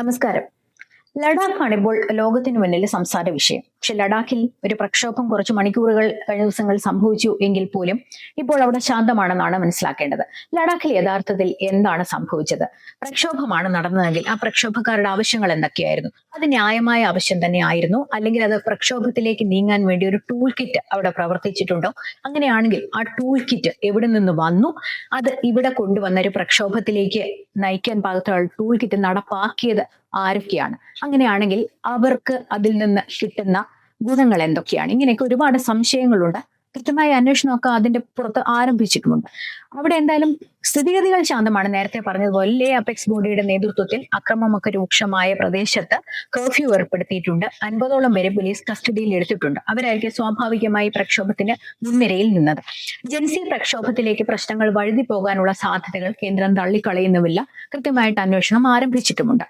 നമസ്കാരം. ലഡാക്കാണ് ഇപ്പോൾ ലോകത്തിനു മുന്നിൽ സംസാര വിഷയം. പക്ഷെ ലഡാക്കിൽ ഒരു പ്രക്ഷോഭം കുറച്ച് മണിക്കൂറുകൾ കഴിഞ്ഞ ദിവസങ്ങൾ സംഭവിച്ചു എങ്കിൽ പോലും ഇപ്പോൾ അവിടെ ശാന്തമാണെന്നാണ് മനസ്സിലാക്കേണ്ടത്. ലഡാക്കിൽ യഥാർത്ഥത്തിൽ എന്താണ് സംഭവിച്ചത്? പ്രക്ഷോഭമാണ് നടന്നതെങ്കിൽ ആ പ്രക്ഷോഭക്കാരുടെ ആവശ്യങ്ങൾ എന്തൊക്കെയായിരുന്നു? അത് ന്യായമായ ആവശ്യം തന്നെ ആയിരുന്നു അല്ലെങ്കിൽ അത് പ്രക്ഷോഭത്തിലേക്ക് നീങ്ങാൻ വേണ്ടി ഒരു ടൂൾ കിറ്റ് അവിടെ പ്രവർത്തിച്ചിട്ടുണ്ടോ? അങ്ങനെയാണെങ്കിൽ ആ ടൂൾ കിറ്റ് എവിടെ നിന്ന് വന്നു? അത് ഇവിടെ കൊണ്ടുവന്ന ഒരു പ്രക്ഷോഭത്തിലേക്ക് നയിക്കാൻ പാകത്തുള്ള ടൂൾ കിറ്റ് നടപ്പാക്കിയത് ആരൊക്കെയാണ്? അങ്ങനെയാണെങ്കിൽ അവർക്ക് അതിൽ നിന്ന് കിട്ടുന്ന ഗുണങ്ങൾ എന്തൊക്കെയാണ്? ഇങ്ങനെയൊക്കെ ഒരുപാട് സംശയങ്ങളുണ്ട്. കൃത്യമായ അന്വേഷണമൊക്കെ അതിന്റെ പുറത്ത് ആരംഭിച്ചിട്ടുമുണ്ട്. അവിടെ എന്തായാലും സ്ഥിതിഗതികൾ ശാന്തമാണ്. നേരത്തെ പറഞ്ഞതുപോലെ ലേ അപെക്സ് ബോഡിയുടെ നേതൃത്വത്തിൽ അക്രമമൊക്കെ രൂക്ഷമായ പ്രദേശത്ത് കർഫ്യൂ ഏർപ്പെടുത്തിയിട്ടുണ്ട്. അൻപതോളം പേരെ പോലീസ് കസ്റ്റഡിയിൽ എടുത്തിട്ടുണ്ട്. അവരായിരിക്കും സ്വാഭാവികമായി പ്രക്ഷോഭത്തിന് മുൻനിരയിൽ നിന്നത്. ജൻസി പ്രക്ഷോഭത്തിലേക്ക് പ്രശ്നങ്ങൾ വഴുതി പോകാനുള്ള സാധ്യതകൾ കേന്ദ്രം തള്ളിക്കളയുന്നുമില്ല. കൃത്യമായിട്ട് അന്വേഷണം ആരംഭിച്ചിട്ടുമുണ്ട്.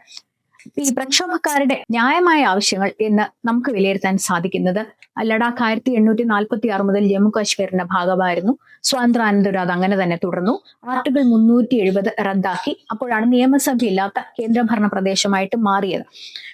ഈ പ്രക്ഷോഭക്കാരുടെ ന്യായമായ ആവശ്യങ്ങൾ എന്ന് നമുക്ക് വിലയിരുത്താൻ സാധിക്കുന്നത് ലഡാക്ക് ആയിരത്തി എണ്ണൂറ്റി നാൽപ്പത്തി ആറ് മുതൽ ജമ്മു കാശ്മീരിന്റെ ഭാഗമായിരുന്നു. സ്വാതന്ത്ര്യാനന്തരം അത് അങ്ങനെ തന്നെ തുടർന്നു. ആർട്ടിക്കിൾ മുന്നൂറ്റി എഴുപത് റദ്ദാക്കി. അപ്പോഴാണ് നിയമസഭ ഇല്ലാത്ത കേന്ദ്രഭരണ പ്രദേശമായിട്ട് മാറിയത്.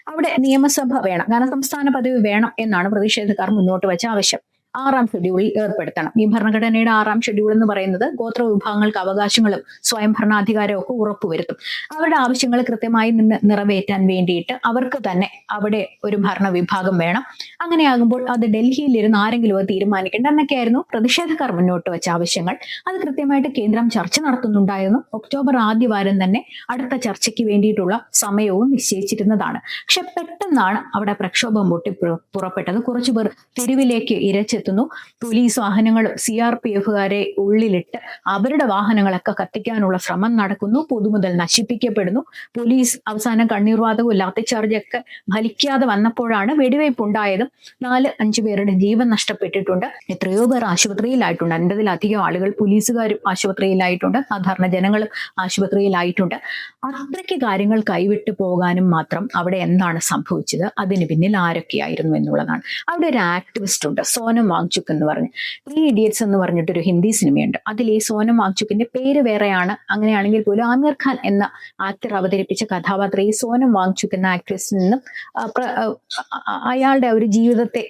അവിടെ നിയമസഭ വേണം കാരണം സംസ്ഥാന പദവി വേണം എന്നാണ് പ്രതിഷേധക്കാർ മുന്നോട്ട് വെച്ച ആവശ്യം. ആറാം ഷെഡ്യൂളിൽ ഏർപ്പെടുത്തണം. ഈ ഭരണഘടനയുടെ ആറാം ഷെഡ്യൂൾ എന്ന് പറയുന്നത് ഗോത്ര വിഭാഗങ്ങൾക്ക് അവകാശങ്ങളും സ്വയം ഭരണാധികാരവും ഒക്കെ ഉറപ്പുവരുത്തും. അവരുടെ ആവശ്യങ്ങൾ കൃത്യമായി നിറവേറ്റാൻ വേണ്ടിയിട്ട് അവർക്ക് തന്നെ അവിടെ ഒരു ഭരണ വിഭാഗം വേണം. അങ്ങനെയാകുമ്പോൾ അത് ഡൽഹിയിൽ ഇരുന്ന് ആരെങ്കിലും അത് തീരുമാനിക്കേണ്ട. എന്നൊക്കെയായിരുന്നു പ്രതിഷേധക്കാർ മുന്നോട്ട് വെച്ച ആവശ്യങ്ങൾ. അത് കൃത്യമായിട്ട് കേന്ദ്രം ചർച്ച നടത്തുന്നുണ്ടായിരുന്നു. ഒക്ടോബർ ആദ്യവാരം തന്നെ അടുത്ത ചർച്ചയ്ക്ക് വേണ്ടിയിട്ടുള്ള സമയവും നിശ്ചയിച്ചിരുന്നതാണ്. പക്ഷെ പെട്ടെന്നാണ് അവിടെ പ്രക്ഷോഭം പൊട്ടി പുറ- പുറപ്പെട്ടത്. കുറച്ചുപേർ തെരുവിലേക്ക് തെരുവിലേക്ക് ഇരച്ചെത്തുന്നു പോലീസ് വാഹനങ്ങളും സി ആർ പി എഫുകാരെ ഉള്ളിലിട്ട് അവരുടെ വാഹനങ്ങളൊക്കെ കത്തിക്കാനുള്ള ശ്രമം നടക്കുന്നു. പൊതുമുതൽ നശിപ്പിക്കപ്പെടുന്നു. പോലീസ് അവസാനം കണ്ണീർവാതകവും ലാത്തിച്ചാർജൊക്കെ ഫലിക്കാതെ വന്നപ്പോഴാണ് വെടിവയ്പ് ഉണ്ടായതും നാല് അഞ്ചു പേരുടെ ജീവൻ നഷ്ടപ്പെട്ടിട്ടുണ്ട്. എത്രയോ പേർ ആശുപത്രിയിലായിട്ടുണ്ട്. അൻപതിലധികം ആളുകൾ പോലീസുകാരും ആശുപത്രിയിലായിട്ടുണ്ട്. സാധാരണ ജനങ്ങളും ആശുപത്രിയിലായിട്ടുണ്ട്. അത്രയ്ക്ക് കാര്യങ്ങൾ കൈവിട്ടു പോകാനും മാത്രം അവിടെ എന്താണ് സംഭവിച്ചത്? അതിന് പിന്നിൽ ആരൊക്കെയായിരുന്നു എന്നുള്ളതാണ്. അവിടെ ഒരു ആക്ടിവിസ്റ്റ് ഉണ്ട്. സോനം വാങ്ചുക്ക് എന്ന് പറഞ്ഞ്. ത്രീ ഇഡിയറ്റ്സ് എന്ന് പറഞ്ഞിട്ടൊരു ഹിന്ദി സിനിമയുണ്ട്. അതിൽ ഈ സോനം വാങ്ചുക്കിന്റെ പേര് വേറെയാണ്. അങ്ങനെയാണെങ്കിൽ പോലും ആമിർ ഖാൻ എന്ന ആക്ടർ അവതരിപ്പിച്ച കഥാപാത്രം ഈ സോനം വാങ്ചുക്ക് എന്ന ആക്ട്രസിൽ നിന്നും അയാളുടെ ഒരു ജീവിതത്തെ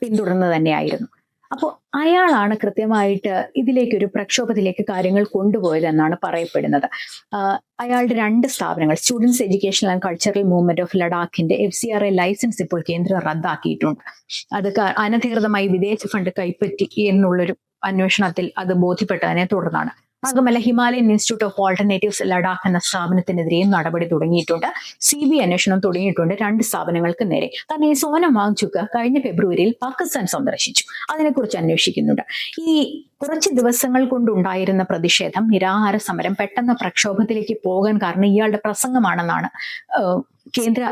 പിന്തുടർന്ന് തന്നെയായിരുന്നു. അപ്പോൾ അയാളാണ് കൃത്യമായിട്ട് ഇതിലേക്ക് ഒരു പ്രക്ഷോഭത്തിലേക്ക് കാര്യങ്ങൾ കൊണ്ടുപോയതെന്നാണ് പറയപ്പെടുന്നത്. ആ, അയാളുടെ രണ്ട് സ്ഥാപനങ്ങൾ students education and cultural movement of ലഡാക്കിന്റെ F C R A licence ഇപ്പോൾ കേന്ദ്രം റദ്ദാക്കിയിട്ടുണ്ട്. അത് അനധികൃതമായി വിദേശ ഫണ്ട് കൈപ്പറ്റി എന്നുള്ളൊരു അന്വേഷണത്തിൽ അത് ബോധ്യപ്പെട്ടതിനെ തുടർന്നാണ്. മാത്രമല്ല Himalayan institute of alternatives Ladakh എന്ന സ്ഥാപനത്തിനെതിരെയും നടപടി തുടങ്ങിയിട്ടുണ്ട്. സി ബി അന്വേഷണം തുടങ്ങിയിട്ടുണ്ട് രണ്ട് സ്ഥാപനങ്ങൾക്ക് നേരെ. തന്നെ ഈ സോനം വാങ്ചുക്ക് കഴിഞ്ഞ ഫെബ്രുവരിയിൽ പാകിസ്ഥാൻ സന്ദർശിച്ചു. അതിനെക്കുറിച്ച് അന്വേഷിക്കുന്നുണ്ട്. ഈ കുറച്ച് ദിവസങ്ങൾ കൊണ്ടുണ്ടായിരുന്ന പ്രതിഷേധം നിരാഹാര സമരം പെട്ടെന്ന് പ്രക്ഷോഭത്തിലേക്ക് പോകാൻ കാരണം ഇയാളുടെ പ്രസംഗമാണെന്നാണ് കേന്ദ്ര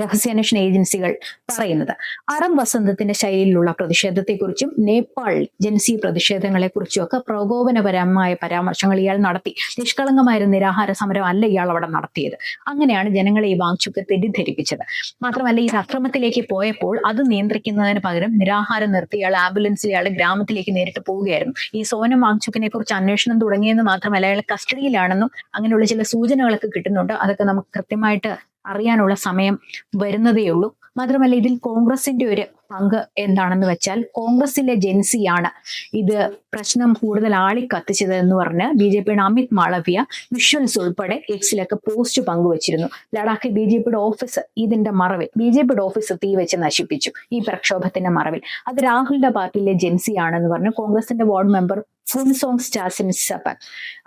രഹസ്യാന്വേഷണ ഏജൻസികൾ പറയുന്നത്. അറം വസന്തത്തിന്റെ ശൈലിയിലുള്ള പ്രതിഷേധത്തെക്കുറിച്ചും നേപ്പാൾ ജൻസി പ്രതിഷേധങ്ങളെക്കുറിച്ചും ഒക്കെ പ്രകോപനപരമായ പരാമർശങ്ങൾ ഇയാൾ നടത്തി. നിഷ്കളങ്കമായൊരു നിരാഹാര സമരം അല്ല ഇയാൾ അവിടെ നടത്തിയത്. അങ്ങനെയാണ് ജനങ്ങളെ ഈ വാങ്ചുക്ക് തെറ്റിദ്ധരിപ്പിച്ചത്. മാത്രമല്ല ഈ അക്രമത്തിലേക്ക് പോയപ്പോൾ അത് നിയന്ത്രിക്കുന്നതിന് പകരം നിരാഹാരം നിർത്തി ഇയാൾ ആംബുലൻസിൽ ഇയാൾ ഗ്രാമത്തിലേക്ക് നേരിട്ട് പോവുകയായിരുന്നു. ഈ സോനം വാങ്ചുക്കിനെ കുറിച്ച് അന്വേഷണം തുടങ്ങിയെന്ന് മാത്രമല്ല അയാൾ കസ്റ്റഡിയിലാണെന്നും അങ്ങനെയുള്ള ചില സൂചനകളൊക്കെ കിട്ടുന്നുണ്ട്. അതൊക്കെ നമുക്ക് കൃത്യമായിട്ട് അറിയാനുള്ള സമയം വരുന്നതേ ഉള്ളൂ മാത്രമല്ല ഇതിൽ കോൺഗ്രസിന്റെ ഒരു പങ്ക് എന്താണെന്ന് വെച്ചാൽ കോൺഗ്രസിലെ ജെൻസിയാണ്. ഇത് പ്രശ്നം കൂടുതൽ ആളി കത്തിച്ചത് എന്ന് പറഞ്ഞ് ബി ജെ പിയുടെ അമിത് മാളവ്യ വിഷ്വൽസ് ഉൾപ്പെടെ എക്സിലൊക്കെ പോസ്റ്റ് പങ്കുവച്ചിരുന്നു. ലഡാക്ക് ബി ജെ പിയുടെ ഓഫീസ് ഇതിന്റെ മറവിൽ ബി ജെ പിയുടെ ഓഫീസ് തീ വെച്ച് നശിപ്പിച്ചു ഈ പ്രക്ഷോഭത്തിന്റെ മറവിൽ. അത് രാഹുലിന്റെ പാർട്ടിയിലെ ജെൻസിയാണെന്ന് പറഞ്ഞ് കോൺഗ്രസിന്റെ വാർഡ് മെമ്പർ ഫുൻസോങ് സ്റ്റാസിൻ സപ്പൻ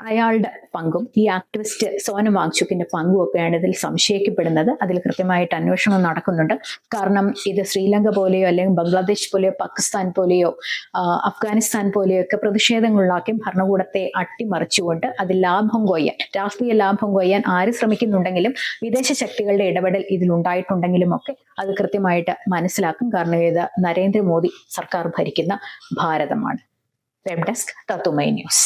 അയാളുടെ പങ്കും ഈ ആക്ടിവിസ്റ്റ് സോനം വാങ്ചുക്കിന്റെ പങ്കും ഒക്കെയാണ് ഇതിൽ സംശയിക്കപ്പെടുന്നത്. അതിൽ കൃത്യമായിട്ട് അന്വേഷണം നടക്കുന്നുണ്ട്. കാരണം ഇത് ശ്രീലങ്ക പോലെയോ അല്ലെങ്കിൽ ബംഗ്ലാദേശ് പോലെയോ പാകിസ്ഥാൻ പോലെയോ അഫ്ഗാനിസ്ഥാൻ പോലെയോ ഒക്കെ പ്രതിഷേധങ്ങളിലാക്കി ഭരണകൂടത്തെ അട്ടിമറിച്ചുകൊണ്ട് അത് ലാഭം കൊയ്യാൻ രാഷ്ട്രീയ ലാഭം കൊയ്യാൻ ആര് ശ്രമിക്കുന്നുണ്ടെങ്കിലും വിദേശ ശക്തികളുടെ ഇടപെടൽ ഇതിലുണ്ടായിട്ടുണ്ടെങ്കിലും ഒക്കെ അത് കൃത്യമായിട്ട് മനസ്സിലാക്കും. കാരണം ഇത് നരേന്ദ്രമോദി സർക്കാർ ഭരിക്കുന്ന ഭാരതമാണ്. വെബ് ഡെസ്ക് തത്തുമൈ ന്യൂസ്